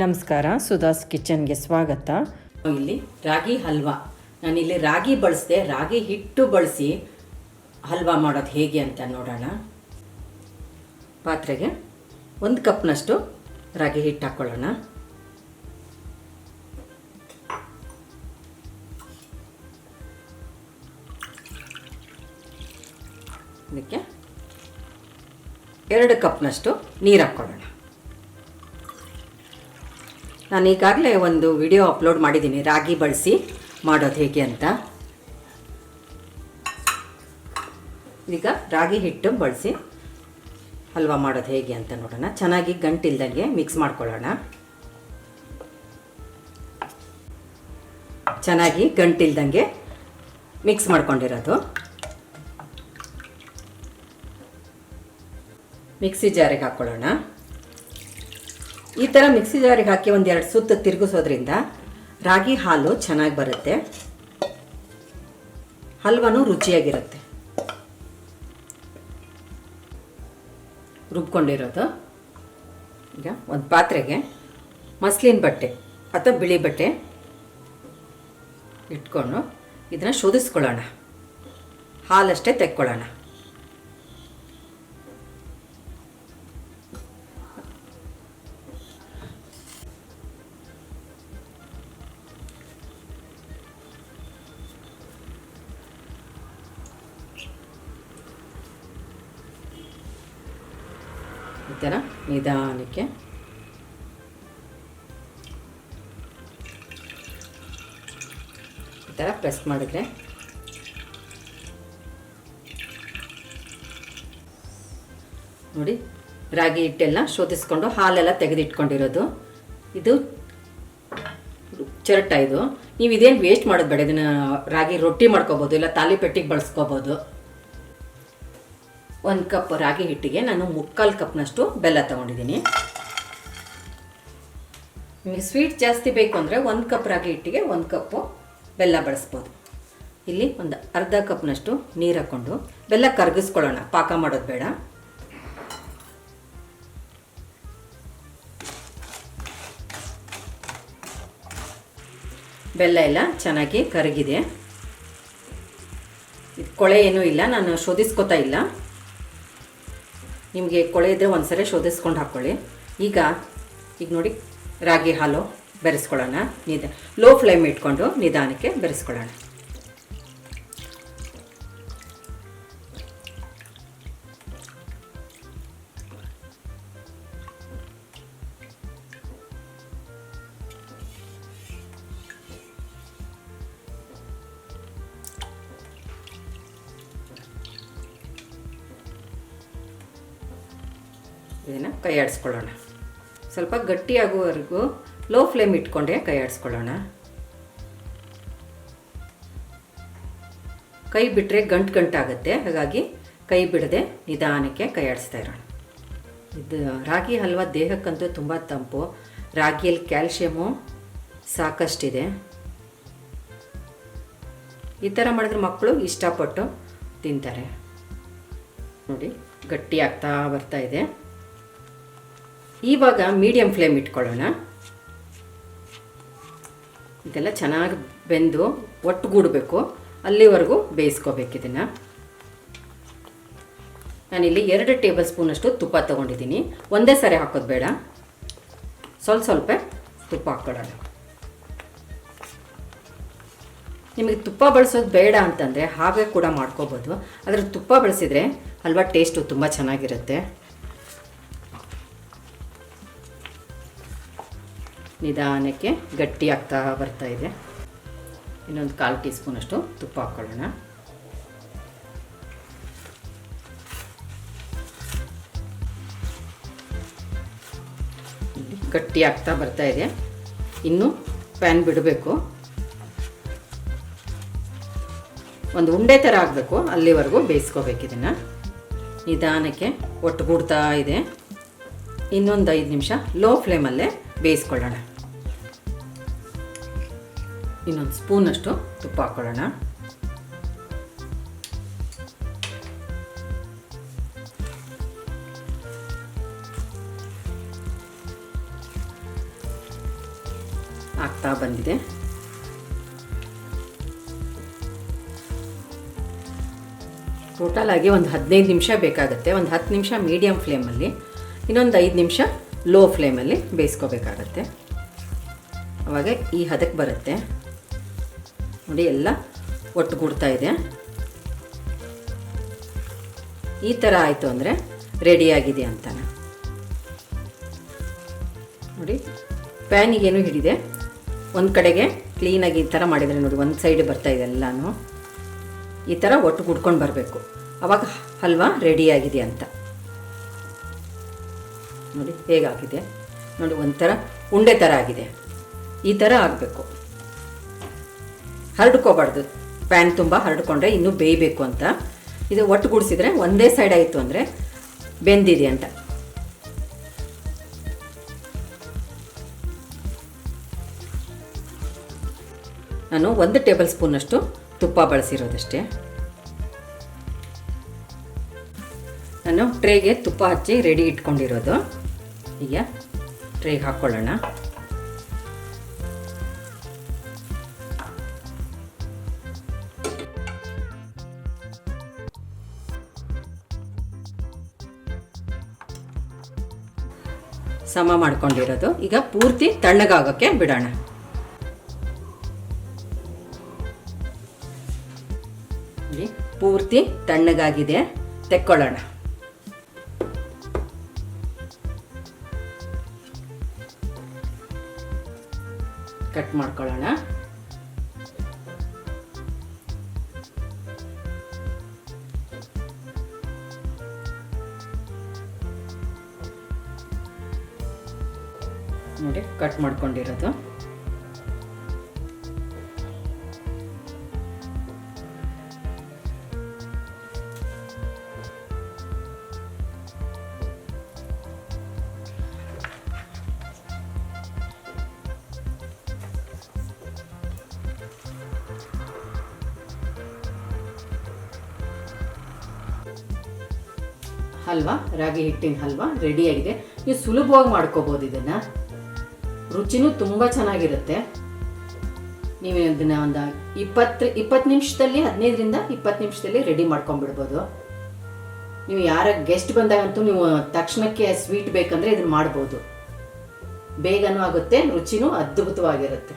ನಮಸ್ಕಾರ ಸುಧಾಸ್ ಕಿಚನ್ಗೆ ಸ್ವಾಗತ. ಇಲ್ಲಿ ರಾಗಿ ಹಲ್ವಾ. ನಾನಿಲ್ಲಿ ರಾಗಿ ಬಳಸಿದೆ, ರಾಗಿ ಹಿಟ್ಟು ಬಳಸಿ ಹಲ್ವಾ ಮಾಡೋದು ಹೇಗೆ ಅಂತ ನೋಡೋಣ. ಪಾತ್ರೆಗೆ ಒಂದು ಕಪ್ನಷ್ಟು ರಾಗಿ ಹಿಟ್ಟು ಹಾಕ್ಕೊಳ್ಳೋಣ ಇದಕ್ಕೆ ಎರಡು ಕಪ್ನಷ್ಟು ನೀರು ಹಾಕ್ಕೊಳ್ಳೋಣ. ನಾನು ಈಗಾಗಲೇ ಒಂದು ವಿಡಿಯೋ ಅಪ್ಲೋಡ್ ಮಾಡಿದ್ದೀನಿ. ರಾಗಿ ಬಳಸಿ ಮಾಡೋದು ಹೇಗೆ ಅಂತ. ಈಗ ರಾಗಿ ಹಿಟ್ಟು ಬಳಸಿ ಹಲ್ವಾ ಮಾಡೋದು ಹೇಗೆ ಅಂತ ನೋಡೋಣ. ಚೆನ್ನಾಗಿ ಗಂಟಿಲ್ದಂಗೆ ಮಿಕ್ಸ್ ಮಾಡ್ಕೊಳ್ಳೋಣ. ಚೆನ್ನಾಗಿ ಗಂಟಿಲ್ದಂಗೆ ಮಿಕ್ಸ್ ಮಾಡ್ಕೊಂಡಿರೋದು. ಮಿಕ್ಸಿ ಜಾರಿಗೆ ಹಾಕ್ಕೊಳ್ಳೋಣ ಈ ಥರ ಮಿಕ್ಸಿ ಜಾರಿಗೆ ಹಾಕಿ ಒಂದೆರಡು ಸುತ್ತ ತಿರುಗಿಸೋದ್ರಿಂದ ರಾಗಿ ಹಾಲು ಚೆನ್ನಾಗಿ ಬರುತ್ತೆ. ಹಲ್ವನೂ ರುಚಿಯಾಗಿರುತ್ತೆ. ರುಬ್ಕೊಂಡಿರೋದು. ಈಗ ಒಂದು ಪಾತ್ರೆಗೆ ಮಸ್ಲಿನ ಬಟ್ಟೆ ಅಥವಾ ಬಿಳಿ ಬಟ್ಟೆ ಇಟ್ಕೊಂಡು ಇದನ್ನು ಶೋಧಿಸ್ಕೊಳ್ಳೋಣ. ಹಾಲಷ್ಟೇ ತೆಕ್ಕೊಳ್ಳೋಣ. ಥರ ನಿಧಾನಕ್ಕೆ. ಈ ಥರ ಪ್ರೆಸ್ ಮಾಡಿದ್ರೆ. ನೋಡಿ, ರಾಗಿ ಹಿಟ್ಟೆಲ್ಲ ಶೋಧಿಸ್ಕೊಂಡು ಹಾಲೆಲ್ಲ ತೆಗೆದಿಟ್ಕೊಂಡಿರೋದು. ಇದು ಚರಟ ಇದು. ನೀವು ಇದೇನು ವೇಸ್ಟ್ ಮಾಡೋದು ಬೇಡ. ಇದನ್ನು ರಾಗಿ ರೊಟ್ಟಿ ಮಾಡ್ಕೋಬೋದು, ಇಲ್ಲ ತಾಲಿಪೆಟ್ಟಿಗೆ ಬಳಸ್ಕೋಬೋದು. ಒಂದು ಕಪ್ ರಾಗಿ ಹಿಟ್ಟಿಗೆ ನಾನು ಮುಕ್ಕಾಲು ಕಪ್ನಷ್ಟು ಬೆಲ್ಲ ತೊಗೊಂಡಿದ್ದೀನಿ. ನಿಮಗೆ ಸ್ವೀಟ್ ಜಾಸ್ತಿ ಬೇಕು ಅಂದರೆ ಒಂದು ಕಪ್ ರಾಗಿ ಹಿಟ್ಟಿಗೆ ಒಂದು ಕಪ್ಪು ಬೆಲ್ಲ ಬಳಸ್ಬೋದು. ಇಲ್ಲಿ ಒಂದು ಅರ್ಧ ಕಪ್ನಷ್ಟು ನೀರು ಹಾಕ್ಕೊಂಡು ಬೆಲ್ಲ ಕರಗಿಸ್ಕೊಳ್ಳೋಣ, ಪಾಕ ಮಾಡೋದು ಬೇಡ. ಬೆಲ್ಲ ಎಲ್ಲ ಚೆನ್ನಾಗಿ ಕರಗಿದೆ. ಕೊಳೆ ಏನೂ ಇಲ್ಲ, ನಾನು ಶೋಧಿಸ್ಕೊತಾ ಇಲ್ಲ. ನಿಮಗೆ ಕೊಳೆ ಇದ್ದರೆ ಒಂದ್ಸರಿ ಶೋಧಿಸ್ಕೊಂಡು ಹಾಕ್ಕೊಳ್ಳಿ ಈಗ ಈಗ ನೋಡಿ, ರಾಗಿ ಹಾಲು ಬೆರೆಸ್ಕೊಳ್ಳೋಣ. ನಿಧ ಲೋ ಫ್ಲೇಮ್ ಇಟ್ಕೊಂಡು ನಿಧಾನಕ್ಕೆ ಬೆರೆಸ್ಕೊಳ್ಳೋಣ. ಇದನ್ನು ಕೈ ಆಡಿಸ್ಕೊಳ್ಳೋಣ ಸ್ವಲ್ಪ ಗಟ್ಟಿಯಾಗುವವರೆಗೂ ಲೋ ಫ್ಲೇಮ್ ಇಟ್ಕೊಂಡೆ ಕೈ ಆಡಿಸ್ಕೊಳ್ಳೋಣ ಕೈ ಬಿಟ್ಟರೆ ಗಂಟು ಗಂಟಾಗುತ್ತೆ ಹಾಗಾಗಿ ಕೈ ಬಿಡದೆ ನಿಧಾನಕ್ಕೆ ಕೈ ಆಡಿಸ್ತಾ ಇರೋಣ. ಇದು ರಾಗಿ ಹಲ್ವಾ ದೇಹಕ್ಕಂತೂ ತುಂಬ ತಂಪು. ರಾಗಿಯಲ್ಲಿ ಕ್ಯಾಲ್ಶಿಯಮು ಸಾಕಷ್ಟಿದೆ. ಈ ಥರ ಮಾಡಿದ್ರೆ ಮಕ್ಕಳು ಇಷ್ಟಪಟ್ಟು ತಿಂತಾರೆ. ನೋಡಿ ಗಟ್ಟಿ ಆಗ್ತಾ ಬರ್ತಾ ಇದೆ. ಇವಾಗ ಮೀಡಿಯಂ ಫ್ಲೇಮ್ ಇಟ್ಕೊಳ್ಳೋಣ. ಇದೆಲ್ಲ ಚೆನ್ನಾಗಿ ಬೆಂದು ಒಟ್ಟುಗೂಡಬೇಕು. ಅಲ್ಲಿವರೆಗೂ ಬೇಯಿಸ್ಕೋಬೇಕು ಇದನ್ನು. ನಾನಿಲ್ಲಿ ಎರಡು ಟೇಬಲ್ ಸ್ಪೂನಷ್ಟು ತುಪ್ಪ ತೊಗೊಂಡಿದ್ದೀನಿ. ಒಂದೇ ಸರಿ ಹಾಕೋದು ಬೇಡ. ಸ್ವಲ್ಪ ಸ್ವಲ್ಪ ತುಪ್ಪ ಹಾಕ್ಕೊಳ್ಳೋಣ ನಿಮಗೆ ತುಪ್ಪ ಬಳಸೋದು ಬೇಡ ಅಂತಂದರೆ ಹಾಗೆ ಕೂಡ ಮಾಡ್ಕೋಬೋದು. ಆದರೆ ತುಪ್ಪ ಬಳಸಿದರೆ ಹಲ್ವಾ ಟೇಸ್ಟು ತುಂಬ ಚೆನ್ನಾಗಿರುತ್ತೆ. ನಿಧಾನಕ್ಕೆ ಗಟ್ಟಿ ಆಗ್ತಾ ಬರ್ತಾ ಇದೆ. ಇನ್ನೊಂದು ಕಾಲು ಟೀ ಸ್ಪೂನಷ್ಟು ತುಪ್ಪ ಹಾಕ್ಕೊಳ್ಳೋಣ. ಗಟ್ಟಿ ಆಗ್ತಾ ಬರ್ತಾ ಇದೆ. ಇನ್ನು ಪ್ಯಾನ್ ಬಿಡಬೇಕು. ಒಂದು ಉಂಡೆ ಥರ ಆಗಬೇಕು, ಅಲ್ಲಿವರೆಗೂ ಬೇಯಿಸ್ಕೋಬೇಕು ಇದನ್ನು. ನಿಧಾನಕ್ಕೆ ಒಟ್ಟುಗೂಡ್ತಾ ಇದೆ. ಇನ್ನೊಂದು ಐದು ನಿಮಿಷ ಲೋ ಫ್ಲೇಮಲ್ಲೇ ಬೇಯಿಸ್ಕೊಳ್ಳೋಣ. ಇನ್ನೊಂದು ಸ್ಪೂನಷ್ಟು ತುಪ್ಪ ಹಾಕ್ಕೊಳ್ಳೋಣ ಆಗ್ತಾ ಬಂದಿದೆ. ಟೋಟಲ್ ಒಂದು ಹದಿನೈದು ನಿಮಿಷ ಬೇಕಾಗುತ್ತೆ. ಒಂದು ಹತ್ತು ನಿಮಿಷ ಮೀಡಿಯಮ್ ಫ್ಲೇಮಲ್ಲಿ, ಇನ್ನೊಂದು ಐದು ನಿಮಿಷ ಲೋ ಫ್ಲೇಮಲ್ಲಿ ಬೇಯಿಸ್ಕೋಬೇಕಾಗತ್ತೆ. ಅವಾಗ ಈ ಹದಕ್ಕೆ ಬರುತ್ತೆ. ನೋಡಿ ಎಲ್ಲ ಒಟ್ಟುಗೂಡ್ತಾ ಇದೆ. ಈ ಥರ ಆಯಿತು ಅಂದರೆ ರೆಡಿಯಾಗಿದೆ ಅಂತಾನೆ. ನೋಡಿ ಪ್ಯಾನಿಗೇನು ಹಿಡಿದೆ. ಒಂದು ಕಡೆಗೆ ಕ್ಲೀನಾಗಿ ಈ ಥರ ಮಾಡಿದರೆ ನೋಡಿ, ಒಂದು ಸೈಡ್ ಬರ್ತಾ ಇದೆ ಎಲ್ಲನೂ. ಈ ಥರ ಒಟ್ಟು ಕುಡ್ಕೊಂಡು ಬರಬೇಕು. ಅವಾಗ ಹಲ್ವಾ ರೆಡಿಯಾಗಿದೆ ಅಂತ. ನೋಡಿ, ಹೇಗಾಗಿದೆ? ನೋಡಿ, ಒಂಥರ ಉಂಡೆ ಥರ ಆಗಿದೆ. ಈ ಥರ ಆಗಬೇಕು. ಹರಡ್ಕೋಬಾರ್ದು. ಪ್ಯಾನ್ ತುಂಬ ಹರಡ್ಕೊಂಡ್ರೆ ಇನ್ನೂ ಬೇಯಬೇಕು ಅಂತ. ಇದು ಒಟ್ಟು ಗುಡಿಸಿದ್ರೆ ಒಂದೇ ಸೈಡ್ ಆಯಿತು ಅಂದರೆ ಬೆಂದಿದೆ ಅಂತ. ನಾನು ಒಂದು ಟೇಬಲ್ ಸ್ಪೂನಷ್ಟು ತುಪ್ಪ ಬಳಸಿರೋದಷ್ಟೇ. ನಾನು ಟ್ರೇಗೆ ತುಪ್ಪ ಹಚ್ಚಿ ರೆಡಿ ಇಟ್ಕೊಂಡಿರೋದು. ಈಗ ಟ್ರೇಗೆ ಹಾಕ್ಕೊಳ್ಳೋಣ ಸಮ ಮಾಡ್ಕೊಂಡಿರೋದು. ಈಗ ಪೂರ್ತಿ ತಣ್ಣಗಾಗೋಕ್ಕೆ ಬಿಡೋಣ. ಪೂರ್ತಿ ತಣ್ಣಗಾಗಿದೆ. ತೆಕ್ಕೊಳ್ಳೋಣ. ಕಟ್ ಮಾಡ್ಕೊಳ್ಳೋಣ. ನೋಡಿ ಕಟ್ ಮಾಡ್ಕೊಂಡಿರೋದು. ಹಲ್ವಾ ರಾಗಿ ಹಿಟ್ಟಿನ ಹಲ್ವಾ ರೆಡಿಯಾಗಿದೆ ನೀವು ಸುಲಭವಾಗಿ ಮಾಡ್ಕೋಬೋದು ಇದನ್ನು. ರುಚಿನೂ ತುಂಬ ಚೆನ್ನಾಗಿರುತ್ತೆ. ನೀವು ಇದನ್ನ ಒಂದು ಇಪ್ಪತ್ತು ಇಪ್ಪತ್ತು ನಿಮಿಷದಲ್ಲಿ, ಹದಿನೈದರಿಂದ ಇಪ್ಪತ್ತು ನಿಮಿಷದಲ್ಲಿ ರೆಡಿ ಮಾಡ್ಕೊಂಡ್ಬಿಡ್ಬೋದು. ನೀವು ಯಾರ ಗೆಸ್ಟ್ ಬಂದಾಗಂತೂ ನೀವು ತಕ್ಷಣಕ್ಕೆ ಸ್ವೀಟ್ ಬೇಕಂದ್ರೆ ಇದನ್ನ ಮಾಡ್ಬೋದು. ಬೇಗನೂ ಆಗುತ್ತೆ, ರುಚಿನೂ ಅದ್ಭುತವಾಗಿರುತ್ತೆ.